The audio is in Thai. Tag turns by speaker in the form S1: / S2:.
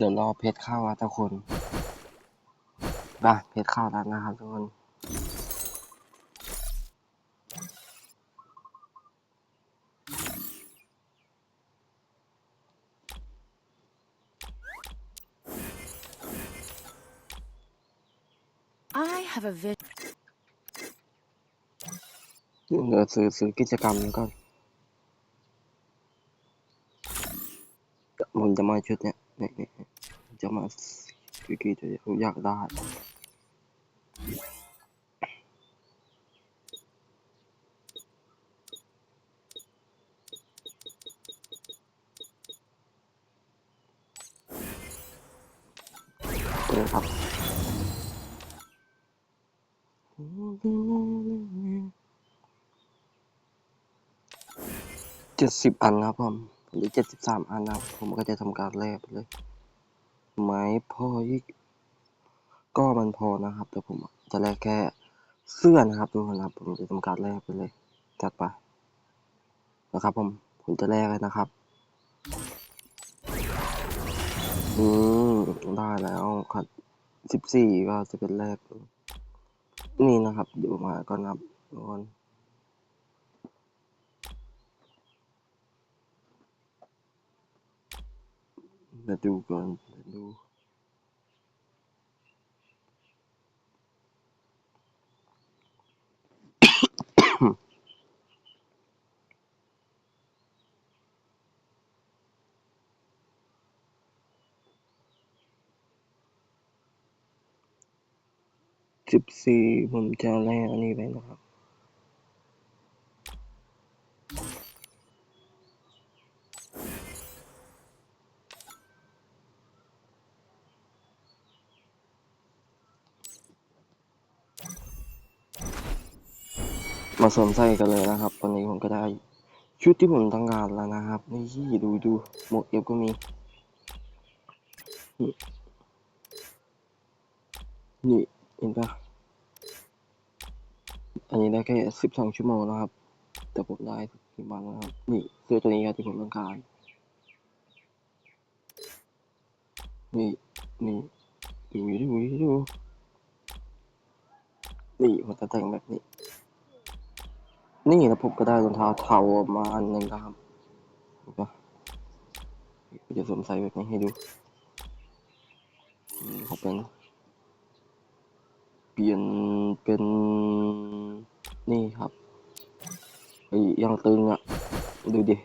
S1: เดี๋ยวรอเพชรเข้านะทุกคนป่ะเพชรเข้าแล้วนะครับทุกคน
S2: I have a vision.
S1: เดี๋ยวซื้อซื้อกิจกรรมนี้ก่อนผมจะมาชุดเนี้ย เนี่ยเนี่ยจะมาซื้อกี่ตัวผมอยากได้นี่ครับเจ็ดสิบอันครับผม หรือเจ็ดสิบสามอันนะครับผมก็จะทำการแลกไปเลยไม้พออีกก็มันพอนะครับแต่ผมจะแลกแค่เสื้อนะครับทุกคนครับ ผมจะทำการแลกไปเลยจัดไปนะครับ ผมผมจะแลกเลยนะครับอืมได้แล้วครับสิบสี่ก็จะเป็นแรก นี่นะครับเดี๋ยวมาก่อนนะครับทุกคน เดี๋ยวดูก่อนมาดูสิบสี่ผมจะแลกอันนี้ไปนะครับ มาสวมใส่กันเลยนะครับ ตอนนี้ผมก็ได้ชุดที่ผมต้องการแล้วนะครับ นี่ดูดูหมวกเอฟก็มี นี่เห็นปะอันนี้ได้แค่สิบสองชั่วโมงนะครับ แต่ผมได้ที่บ้านนะครับ นี่เสื้อตัวนี้ครับที่ผมต้องการ นี่นี่ดูดูดูดูนี่ผมจะแต่งแบบนี้ นี่แล้วผมก็ได้รองเท้าเทามาอันหนึ่งนะครับเห็นปะผมจะสวมใส่แบบนี้ให้ดูเขาเป็น เปลี่ยนเป็นนี่ครับไอ้ยังตึงอะดูดิ